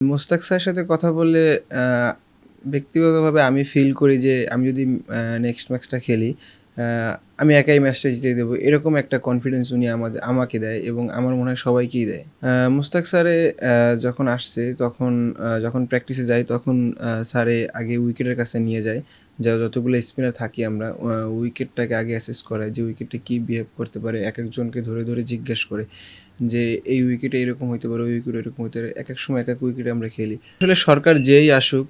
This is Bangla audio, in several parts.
মোস্তাক স্যারের সাথে কথা বলে ব্যক্তিগতভাবে আমি ফিল করি যে, আমি যদি নেক্সট ম্যাচটা খেলি আমি একাই ম্যাচটা জিতে দেবো। এরকম একটা কনফিডেন্স উনি আমাদের আমাকে দেয় এবং আমার মনে হয় সবাইকেই দেয়। মোস্তাক স্যারে যখন আসছে তখন যখন প্র্যাকটিসে যায় তখন স্যারে আগে উইকেটের কাছে নিয়ে যায়। যা যতগুলো স্পিনার থাকি আমরা উইকেটটাকে আগে অ্যাসেস করায় যে উইকেটটা কী বিহেভ করতে পারে, এক একজনকে ধরে ধরে জিজ্ঞেস করে যে এই উইকেটে এরকম হইতে পারে, ওই উইকেটে এরকম হইতে পারে এক এক সময় এক এক উইকেটে আমরা খেলি। আসলে সরকার যেই আসুক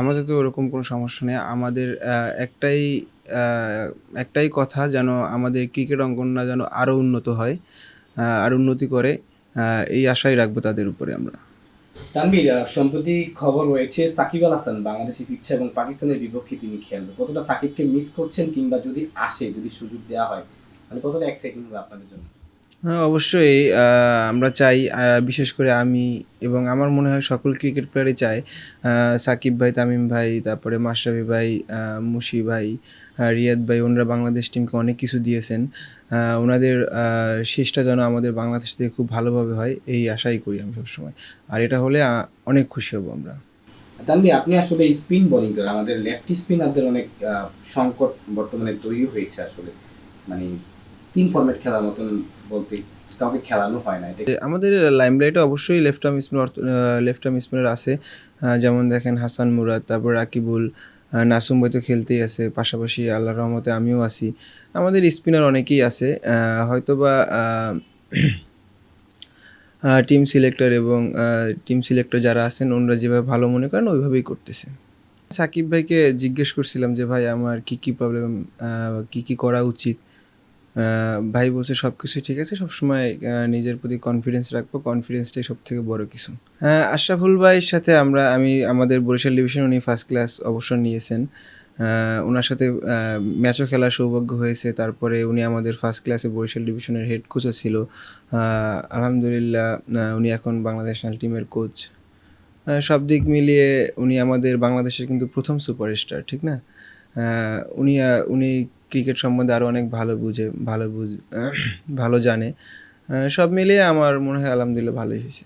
আমাদের তো ওরকম কোনো সমস্যা নেই। আমাদের একটাই একটাই কথা যেন আমাদের ক্রিকেট অঙ্গনটা যেন আরও উন্নত হয় আরও উন্নতি করে এই আশাই রাখব তাদের উপরে আমরা। তানভীর সম্প্রতি খবর রয়েছে সাকিব আল হাসান বাংলাদেশে ফিরছে এবং পাকিস্তানের বিপক্ষে তিনি খেলবে। কতটা সাকিবকে মিস করছেন কিংবা যদি আসে, যদি সুযোগ দেওয়া হয় মানে কতটা এক্সাইটিং হবে আপনাদের জন্য? হ্যাঁ অবশ্যই আমরা চাই বিশেষ করে আমি এবং আমার মনে হয় সকল ক্রিকেট প্লেয়ারই চায় সাকিব ভাই, তামিম ভাই, তারপরে মাশরাফি ভাই মুশি ভাই রিয়াদ ভাই ওনারা বাংলাদেশ টিমকে অনেক কিছু দিয়েছেন। ওনাদের শেষটা যেন আমাদের বাংলাদেশ থেকে খুব ভালোভাবে হয় এই আশাই করি আমি সবসময়। আর এটা হলে অনেক খুশি হব আমরা। তানভীর আপনি আসলে স্পিন বোলিং করেন আমাদের লেফটি স্পিনারদের অনেক সংকট বর্তমানে তৈরি হয়েছে আসলে। মানে তিন ফরম্যাট খেলার মতন বলতে কাউকে খেলানো হয় না আমাদের লাইমলাইটে অবশ্যই left arm spinner left arm spinner আছে। যেমন দেখেন হাসান মুরাদ তারপর রাকিবুল নাসুম বই তো খেলতেই আছে, পাশাপাশি আল্লাহ রহমতে আমিও আছি। আমাদের স্পিনার অনেকেই আছে হয়তোবা টিম সিলেক্টর এবং টিম সিলেক্টর যারা আছেন, ওনারা যেভাবে ভালো মনে করেন, ওইভাবেই করতেছে সাকিব ভাইকে জিজ্ঞেস করছিলাম যে, ভাই, আমার কি কি প্রবলেম কি কি করা উচিত? ভাই বলছে সব কিছু ঠিক আছে, সবসময় নিজের প্রতি কনফিডেন্স রাখব কনফিডেন্সটাই সব থেকে বড় কিছু। আশরাফুল ভাইয়ের সাথে আমরা, আমি, আমাদের বরিশাল ডিভিশন উনি ফার্স্ট ক্লাস অবসর নিয়েছেন। ওনার সাথে ম্যাচও খেলার সৌভাগ্য হয়েছে। তারপরে উনি আমাদের ফার্স্ট ক্লাসে বরিশাল ডিভিশনের হেড কোচও ছিল। আলহামদুলিল্লাহ উনি এখন বাংলাদেশ ন্যাশনাল টিমের কোচ সব দিক মিলিয়ে উনি আমাদের বাংলাদেশের কিন্তু প্রথম সুপারস্টার ঠিক না? উনি উনি ক্রিকেট সম্বন্ধে আরও অনেক ভালো বুঝে, ভালো বুঝ, ভালো জানে। সব মিলিয়ে আমার মনে হয় আলহামদুলিল্লাহ ভালোই হয়েছে।